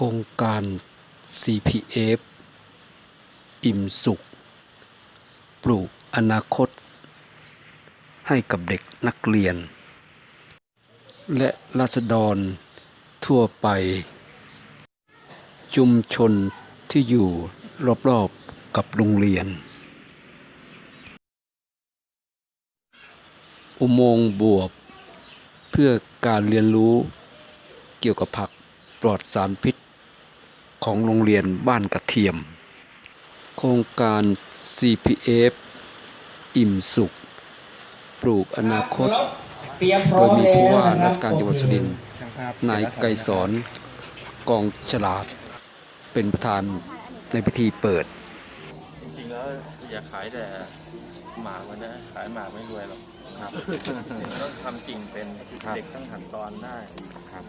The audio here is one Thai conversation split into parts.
โครงการ CPF อิ่มสุข ปลูกอนาคต ให้กับเด็กนักเรียน และราษฎรทั่วไป ชุมชนที่อยู่รอบๆกับโรงเรียน อุโมงค์บวบ เพื่อการเรียนรู้เกี่ยวกับผักปลอดสารพิษ ของโรงเรียนบ้านกระเทียม โครงการ CPF อิ่มสุข ปลูกอนาคตเตรียมพร้โดอยมมีแล้วผู้ว่านะครารับชการจังหวัดสุรินทร์นายไกรสอนกองฉลาด เป็นประธานในพิธีเปิด จริงๆแล้วอย่าขายแต่หมากมันนะขายหมากไม่รวยหรอกครับต้องทำจริงเป็นเด็กต้องหันตอนได้ครับ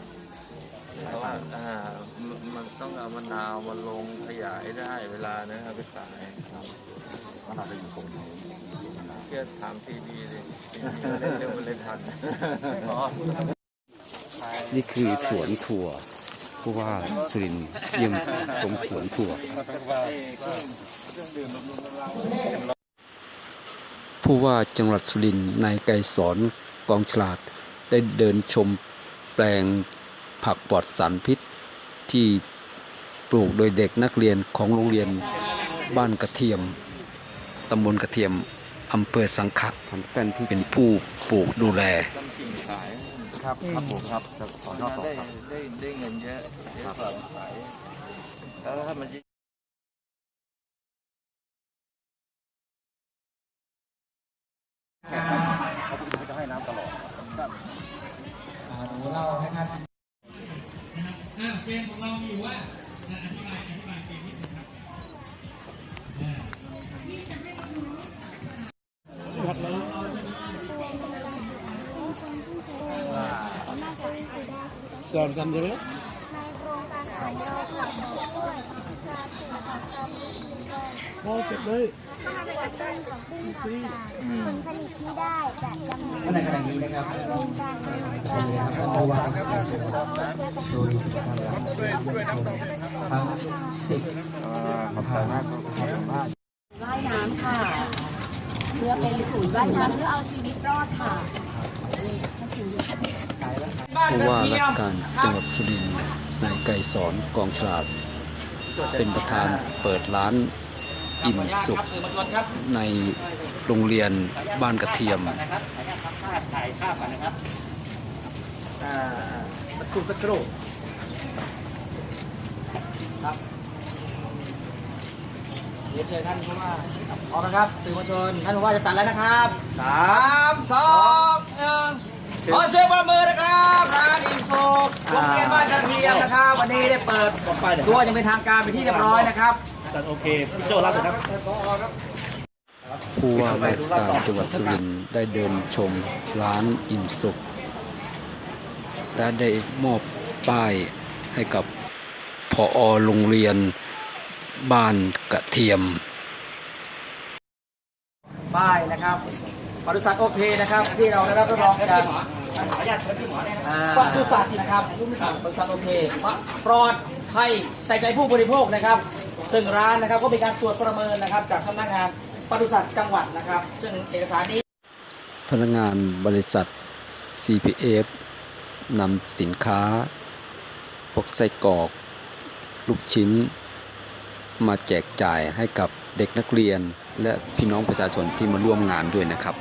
เพราะว่าอ่ามันมันต้องเอามะนาวมาลงขยายได้เวลานะครับไปขายครับมะนาวจะอยู่ตรงไหนเพื่อถามทีดีเลยทีดีเล่นเร็วมันเล่นทันอ๋อนี่คือสวนถั่วผู้ว่าสุรินทร์เยี่ยมชมสวนถั่ว ผู้ว่าจังหวัดสุรินทร์นายไกรสอนกองฉลาดได้เดินชมแปลง ผักปลอดสารพิษที่ปลูกโดยเด็กนักเรียนของโรงเรียนบ้านกระเทียมตำบลกระเทียมอำเภอสังขะแฟนที่เป็นผู้ปลูกดูแลทำจริงขายครับครับผมครับขอมันนอกต่อได้ครับได้ได้เงินเยอะเยอะกว่าขายแล้วถ้ามันยิ่งจะให้น้ำตลอดอ่าหนูเล่าให้ท่าน ผักตามฤดูกาลพอเก็บเลยถ้าหากต้นของพืชผักต่างผลผลิตที่ได้จะจำหน่ขณะนี้นะครับโรงการในโครงการะครับท่าน่าราชการจังหวัดสุรินทร์นะครับทั้งสิบขอบคุณมากครับว่ายน้ำค่ะเพื่อเป็นศูนย์ว่ายน้ำเพื่อเอาชีวิตรอดค่ะ ผู้ว่าราชการจังหวัดสุรินทร์นายไกรสอนกองฉลาด เป็นประธานเปิดร้านอิ่มสุขสื่อมวลชนครับในโรงเรียนบ้านกระเทียมนะครับถ่ายภาพก่อนนะครับอ่าสักครู่สักครู่ครับเดี๋ยวเชิญท่านผู้ว่าพร้อมนะครับสื่อมวลชนท่านผู้ว่าจะตัดแล้วนะครับสาม ได้เปิดตัวอยังเป็นทางการเป็นที่เรียบร้อยนะครับโอเคพี่โจรับเลยครับผู้ว่าราชการจังหวัดสุรินทร์ได้เดินชมร้านอิ่มสุข และได้มอบป้ายให้กับพอโรงเรียนบ้านกระเทียม ป้ายนะครับบริษัทโอเคนะครับ ที่เราได้รับรับรองจาก อ่าปศุสัตว์นะครับบริษัทโอเคปลอดภัยใส่ใจผู้บริโภคนะครับ ซึ่งร้านนะครับก็มีการตรวจประเมินนะครับ จากสำนักงานปศุสัตว์จังหวัดนะครับ ซึ่งเอกสารนี้พนักงานบริษัท CPF นำสินค้า พวกไส้กรอก ลูกชิ้น มาแจกจ่ายให้กับเด็กนักเรียน และพี่น้องประชาชนที่มาร่วมงานด้วยนะครับ